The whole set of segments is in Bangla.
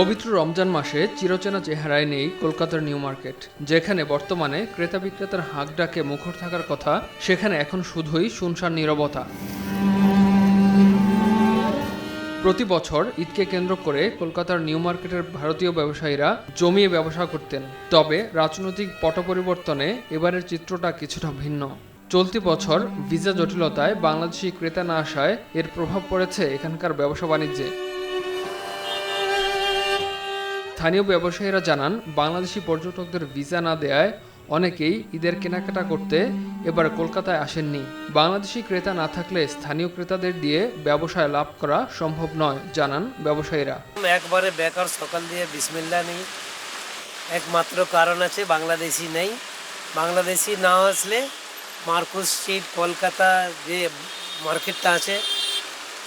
পবিত্র রমজান মাসে চিরচেনা চেহারায় নেই কলকাতার নিউ মার্কেট, যেখানে বর্তমানে ক্রেতা বিক্রেতার হাঁক ডাকে মুখর থাকার কথা, সেখানে এখন শুধুই শুনশান নীরবতা। প্রতি বছর ঈদকে কেন্দ্র করে কলকাতার নিউ মার্কেটের ভারতীয় ব্যবসায়ীরা জমিয়ে ব্যবসা করতেন। তবে রাজনৈতিক পট পরিবর্তনে এবারের চিত্রটা কিছুটা ভিন্ন। চলতি বছর ভিসা জটিলতায় বাংলাদেশি ক্রেতা না আসায় এর প্রভাব পড়েছে এখানকার ব্যবসা বাণিজ্যে। স্থানীয় ব্যবসায়ীরা জানান, বাংলাদেশি পর্যটকদের ভিসা না দেয়ায় অনেকেই ঈদের কেনাকাটা করতে এবার কলকাতায় আসেননি। বাংলাদেশি ক্রেতা না থাকলে স্থানীয় ক্রেতাদের দিয়ে ব্যবসায় লাভ করা সম্ভব নয়, জানান ব্যবসায়ীরা। একবারে বেকার, সকাল দিয়ে বিসমিল্লা নেই। একমাত্র কারণ আছে, বাংলাদেশি নেই। বাংলাদেশি না আসলে মার্কুস স্ট্রিট, কলকাতা যে মার্কেটটা আছে,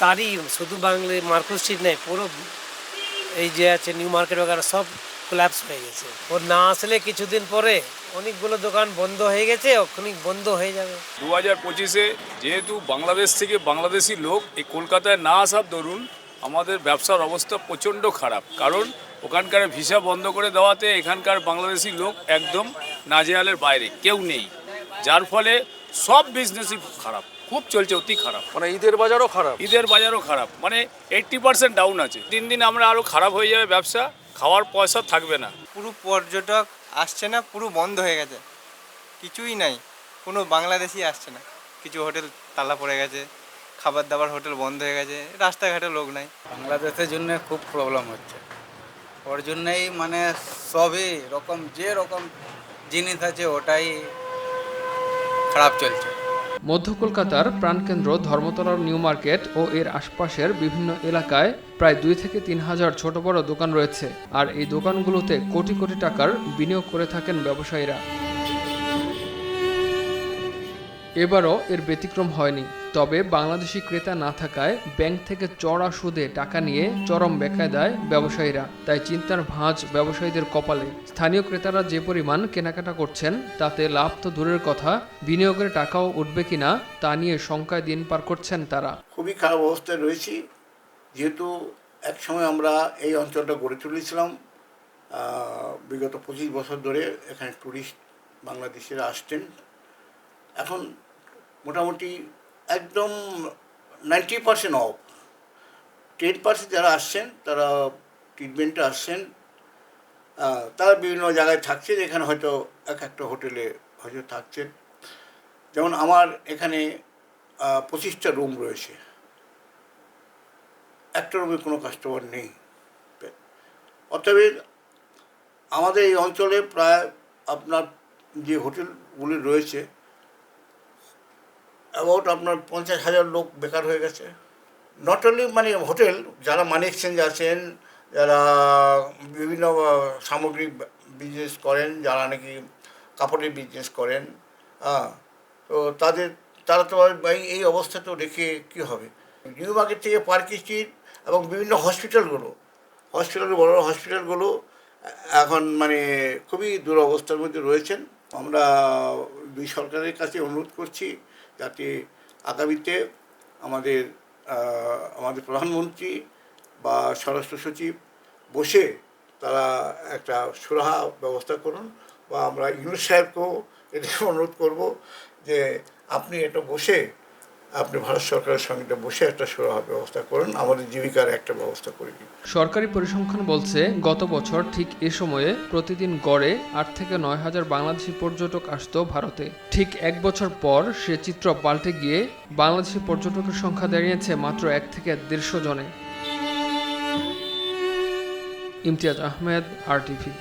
তারই শুধু বাংলা মার্কুস স্ট্রিট নেই, পুরো এই যে আছে নিউ মার্কেট ওখানে সব কোলাপস হয়ে গেছে। ও না আসলে কিছুদিন পরে অনেকগুলো দোকান বন্ধ হয়ে গেছে অনেক বন্ধ হয়ে যাবে। দু হাজার পঁচিশে যেহেতু বাংলাদেশ থেকে বাংলাদেশি লোক এই কলকাতায় না আসার দরুন আমাদের ব্যবসার অবস্থা প্রচণ্ড খারাপ। কারণ ওখানকার ভিসা বন্ধ করে দেওয়াতে এখানকার বাংলাদেশি লোক একদম নাজেহালের বাইরে, কেউ নেই। যার ফলে সব বিজনেসই খারাপ খুব চলছে অতি খারাপ। মানে ঈদের বাজারও খারাপ। ঈদের বাজারও খারাপ মানে এইট্টি পার্সেন্ট ডাউন আছে। দিন দিন আমরা আরও খারাপ হয়ে যাবে ব্যবসা খাওয়ার পয়সা থাকবে না। পুরো পর্যটক আসছে না পুরো বন্ধ হয়ে গেছে। কিছুই নাই কোনো বাংলাদেশি আসছে না। কিছু হোটেল তালা পড়ে গেছে খাবার দাবার হোটেল বন্ধ হয়ে গেছে রাস্তাঘাটে লোক নাই। বাংলাদেশের জন্য খুব প্রবলেম হচ্ছে। ওর জন্যই মানে সবই রকম যে রকম জিনিস আছে ওটাই খারাপ চলছে। মধ্য কলকাতার প্রাণকেন্দ্র ধর্মতলার নিউ মার্কেট ও এর আশপাশের বিভিন্ন এলাকায় প্রায় দুই থেকে তিন হাজার ছোট বড় দোকান রয়েছে, আর এই দোকানগুলোতে কোটি কোটি টাকার বিনিয়োগ করে থাকেন ব্যবসায়ীরা। এবারও এর ব্যতিক্রম হয়নি। তবে বাংলাদেশি ক্রেতা না থাকায় ব্যাংক থেকে চড়া সুদে টাকা নিয়ে চরম বেকায় দেয় ব্যবসায়ীরা। তাই চিন্তার ভাঁজ ব্যবসায়ীদের কপালে। স্থানীয় ক্রেতারা যে পরিমাণ কেনাকাটা করছেন, তাতে লাভ তো দূরের কথা, বিনিয়োগের টাকাও উঠবে কিনা তা নিয়ে শঙ্কায় দিন পার করছেন তারা। খুবই খারাপ অবস্থায় রয়েছি। যেহেতু এক সময় আমরা এই অঞ্চলটা গড়ে তুলেছিলাম বিগত পঁচিশ বছর ধরে এখানে ট্যুরিস্ট বাংলাদেশিরা আসতেন। এখন মোটামুটি একদম ninety percent of ten percent যারা আসছেন, তারা ট্রিটমেন্টে আসছেন তারা বিভিন্ন জায়গায় থাকছেন, এখানে হয়তো এক একটা হোটেলে হয়তো থাকছেন। যেমন আমার এখানে পঁচিশটা রুম রয়েছে। একটা রুমে কোনো কাস্টমার নেই। অতএব আমাদের এই অঞ্চলে প্রায় আপনার যে হোটেলগুলি রয়েছে অ্যাবাউট আপনার পঞ্চাশ হাজার লোক বেকার হয়ে গেছে। নট অনলি মানে হোটেল, যারা মানি এক্সচেঞ্জ আছেন, যারা বিভিন্ন সামগ্রিক বিজনেস করেন, যারা নাকি কাপড়ের বিজনেস করেন হ্যাঁ তো তাদের, তারা তো এই- অবস্থা তো রেখে কী হবে? নিউ মার্কেট থেকে পার্ক স্ট্রিট এবং বিভিন্ন হসপিটালগুলো হসপিটাল বড় বড় হসপিটালগুলো এখন মানে খুবই দুরবস্থার মধ্যে রয়েছেন। আমরা দুই সরকারের কাছে অনুরোধ করছি যাতে আগামীতে আমাদের আমাদের প্রধানমন্ত্রী বা স্বরাষ্ট্র সচিব বসে তারা একটা সুরাহা ব্যবস্থা করুন বা আমরা ইউনুস সাহেবকেও এটা অনুরোধ করব যে আপনি এটা বসে আপনি ভারত সরকারের সঙ্গে বসে একটা সুরাহা ব্যবস্থা করুন, আমাদের জীবিকার একটা ব্যবস্থা করে দিন। সরকারি পরিসংখ্যান বলছে, গত বছর ঠিক এ সময়ে প্রতিদিন গড়ে আট থেকে নয় হাজার বাংলাদেশি পর্যটক আসত ভারতে। ঠিক এক বছর পর সে চিত্র পাল্টে গিয়ে বাংলাদেশি পর্যটকের সংখ্যা দাঁড়িয়েছে মাত্র এক থেকে দেড়শো জনে। ইমতিয়াজ আহমেদ আর টিভি